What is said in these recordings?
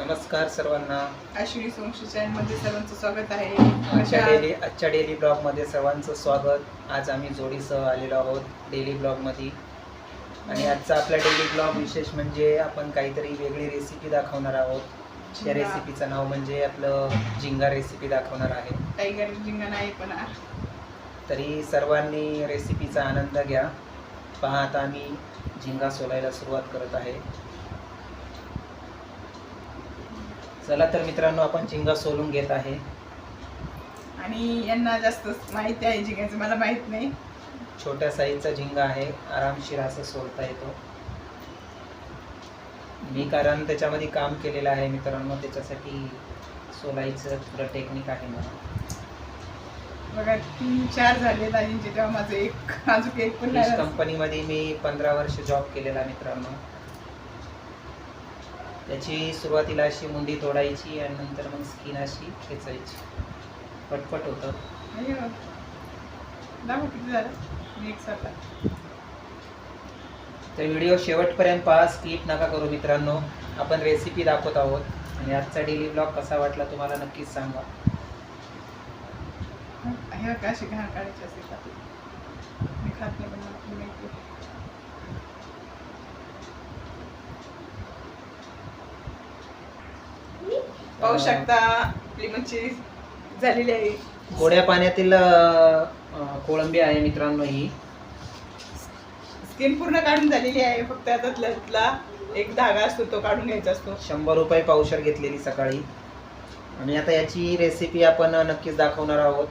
नमस्कार सर्वांना. अश्विनी सोमशी चॅनलमध्ये सर्वांचं स्वागत आहे. आजच्या डेली आजच्या डेली ब्लॉगमध्ये सर्वांचं स्वागत. आज आम्ही जोडीसह आलेलो आहोत डेली ब्लॉगमध्ये. आणि आजचा आपला डेली ब्लॉग विशेष म्हणजे आपण काहीतरी वेगळी रेसिपी दाखवणार आहोत. त्या झिंगा. रेसिपीचं नाव म्हणजे आपलं झिंगा रेसिपी दाखवणार आहे. टायगर जिंगा नाही पण तरी सर्वांनी रेसिपीचा आनंद घ्या. पहा आता आम्ही झिंगा सोलायला सुरुवात करत आहे. चला तर मित्रांनो आपण झिंगा सोलून घेत आहे. आणि यांना जास्त माहिती आहे जिंगाचं मला माहीत नाही. छोट्या साईजचा झिंगा आहे आरामशीर असं सोलता येतो. मी कारण त्याच्यामध्ये काम केलेलं आहे मित्रांनो त्याच्यासाठी सोलायचं थोडं टेक्निक आहे मला बघा तीन चार झाले दाजींचे तेव्हा माझं एक अजून एक पण. कंपनीमध्ये मी पंधरा वर्ष जॉब केलेला मित्रांनो. त्याची सुरुवातीला अशी मुंडी तोडायची आणि नंतर मग स्किन अशी खेचायची. पटपट होतं. तर व्हिडिओ शेवटपर्यंत पहा स्किप नका करू मित्रांनो. आपण रेसिपी दाखवत आहोत. आणि आजचा डेली ब्लॉग कसा वाटला तुम्हाला नक्कीच सांगा. काढायची असते का मी खात नाही पण मला माहिती आहे. पाहू शकता आपली मच्छी झालेली आहे. गोड्या पाण्यातील अं, कोळंबी आहे मित्रांनो ही. स्किन पूर्ण काढून झालेली आहे फक्त आता त्यातला एक धागा असतो तो काढून घ्यायचा असतो. शंभर रुपये पावशर घेतलेली सकाळी. आणि आता याची रेसिपी आपण नक्कीच दाखवणार आहोत.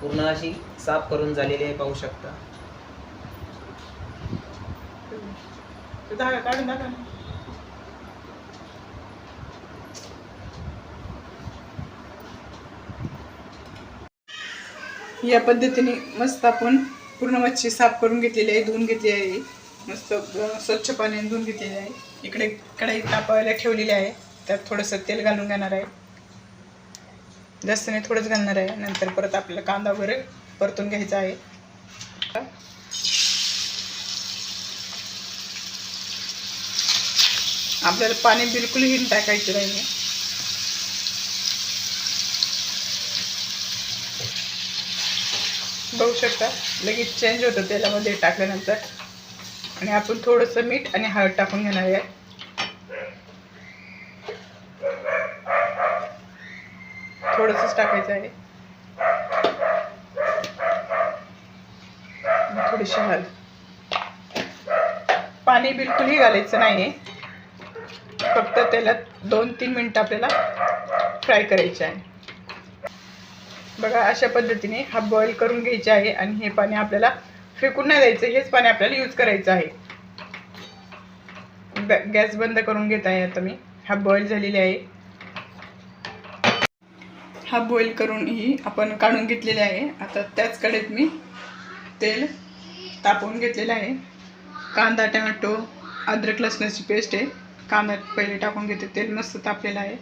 पूर्ण अशी साफ करून झालेली आहे पाहू शकता. तो धागा काढून दाखवा ना. या पद्धतीने मस्त आपण पूर्ण मच्छी साफ करून घेतलेली आहे धुवून घेतली आहे. मस्त स्वच्छ पाण्याने धुवून घेतलेली आहे. इकडे कढई तापायला ठेवलेली आहे. त्यात थोडंसं तेल घालून घेणार आहे. जास्त नाही थोडंच घालणार आहे. नंतर परत आपल्याला कांदा वगैरे परतून घ्यायचा आहे. आपल्याला पाणी बिलकुल हिन टाकायचं नाही. बघू शकता. लगेच चेंज होतं तेलामध्ये टाकल्यानंतर. आणि आपण थोडंसं मीठ आणि हळद टाकून घेणार आहे. थोडंसंच टाकायचं आहे. थोडीशी हळद. पाणी बिलकुलही घालायचं नाही फक्त त्याला दोन तीन मिनटं आपल्याला फ्राय करायचे आहे. बघा अशा पद्धतीने हाफ बॉईल करून घ्यायचे आहे आणि हे पाणी आपल्याला फेकून नाही द्यायचं हेच पाणी आपल्याला यूज करायचं आहे. गॅस बंद करून घेत आहे आता मी. हाफ बॉईल झालेली आहे. हा बॉईल करून ही आपण काढून घेतलेली आहे. आता त्याच कडेत मी तेल तापवून घेतलेलं आहे. कांदा टमॅटो अद्रक लसणाची पेस्ट आहे. कांदा पहिले टाकून घेते तेल मस्त तापलेलं आहे.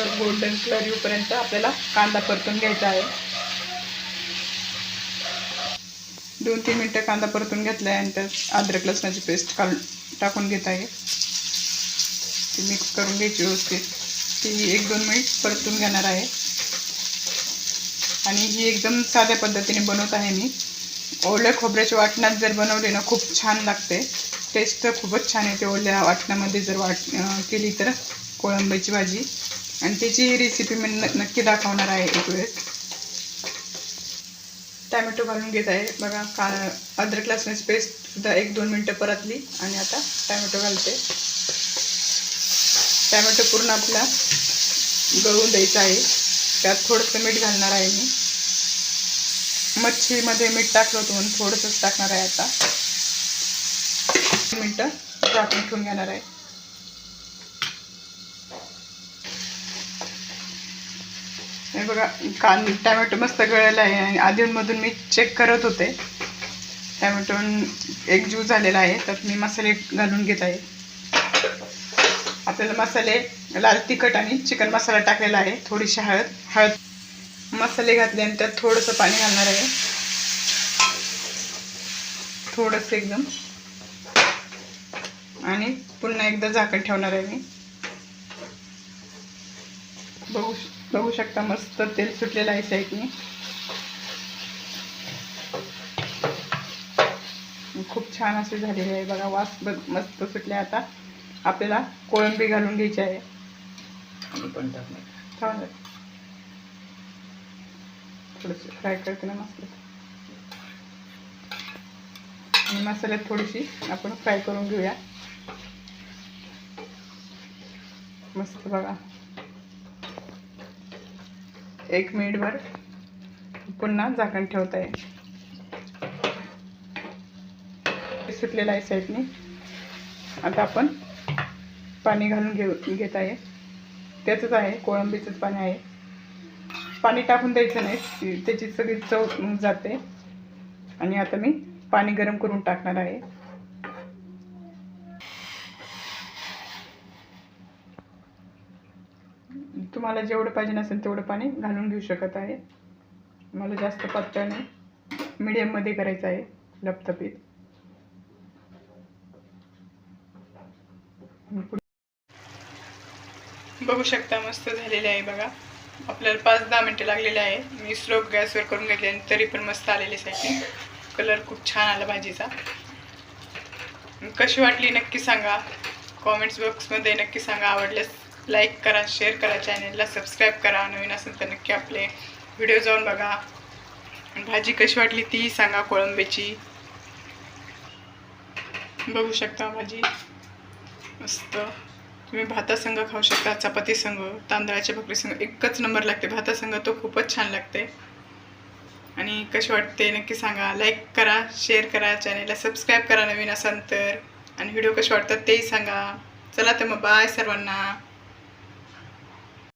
तर गोल्डन कलर येऊपर्यंत आपल्याला कांदा परतून घ्यायचा आहे. दोन तीन मिनटं कांदा परतून घेतला आहे आणि त्यात अद्रक लसणाची पेस्ट काढून टाकून घेत आहे. ती मिक्स करून घ्यायची व्यवस्थित. ती एक दोन मिनिट परतून घेणार आहे. आणि ही एकदम साध्या पद्धतीने बनवत आहे मी. ओल्या खोबऱ्याच्या वाटणात जर बनवली ना खूप छान लागते. टेस्ट तर खूपच छान येते ओल्या वाटणामध्ये जर वाट केली तर. कोळंबीची भाजी. आणि त्याची रेसिपी मी न नक्की दाखवणार आहे एक वेळेस. टॅमॅटो घालून घेत आहे. बघा का अद्रक लसणाची पेस्टसुद्धा एक दोन मिनटं परतली आणि आता टॅमॅटो घालते. टॅमॅटो पूर्ण आपला गळून द्यायचा आहे. त्यात थोडंसं मीठ घालणार आहे मी. मच्छीमध्ये मीठ टाकलं होतं म्हणून थोडंसंच टाकणार आहे आता. मिनटं झाकून ठेवून घेणार आहे. बघा कान टॅमॅटो मस्त गळलेला आहे. आणि आधीमधून मी चेक करत होते. टॅमॅटो एक ज्यूस झालेला आहे त्यात मी मसाले घालून घेत आहे. आपल्याला मसाले लाल तिखट आणि चिकन मसाला टाकलेला आहे थोडीशी हळद. हळद मसाले घातले आणि त्यात थोडंसं पाणी घालणार आहे. थोडंसं एकदम. आणि पुन्हा एकदा झाकण ठेवणार आहे मी. बघू बघू शकता मस्त तेल सुटलेलं आहे साईडने. खूप छान असे झालेले आहे बघा वास ब मस्त सुटले आता. आपल्याला कोळंबी घालून घ्यायची आहे. पण टाकणार. थोडंसं फ्राय करते ना मसाल्यात आणि मसाल्यात थोडीशी आपण फ्राय करून घेऊया. मस्त बघा. एक मिनिटभर पुन्हा झाकण ठेवता येईल सुटलेलं आहे साईडने. आता आपण पाणी घालून घेऊ घेत आहे. त्याचंच आहे कोळंबीचंच पाणी आहे. पाणी टाकून द्यायचं नाही त्याची सगळी चव जाते. आणि आता मी पाणी गरम करून टाकणार आहे. तुम्हाला जेवढं पाहिजे नसेल तेवढं पाणी घालून घेऊ शकत आहे. मला जास्त पातळ नाही. मीडियममध्ये करायचं आहे लपतपीत. बघू शकता मस्त झालेले आहे बघा. आपल्याला पाच दहा मिनटं लागलेले आहे. मी स्लो गॅसवर करून घेतले आणि तरी पण मस्त आलेले साठी कलर खूप छान आला भाजीचा. कशी वाटली नक्की सांगा. कॉमेंट्स बॉक्समध्ये नक्की सांगा. आवडल्यास लाईक करा शेअर करा चॅनलला सबस्क्राईब करा. नवीन असेल तर नक्की आपले व्हिडिओ जाऊन बघा. भाजी कशी वाटली तीही सांगा कोळंबीची. बघू शकता भाजी. मस्त. तुम्ही भातासंग खाऊ शकता चपाती संग तांदळाच्या भाकरी संग एकच नंबर लागते. भातासंग तो खूपच छान लागते. आणि कशी वाटते नक्की सांगा. लाईक करा शेअर करा चॅनेलला सबस्क्राईब करा नवीन असाल तर. आणि व्हिडिओ कसे वाटतात तेही सांगा. चला तर मग बाय सर्वांना.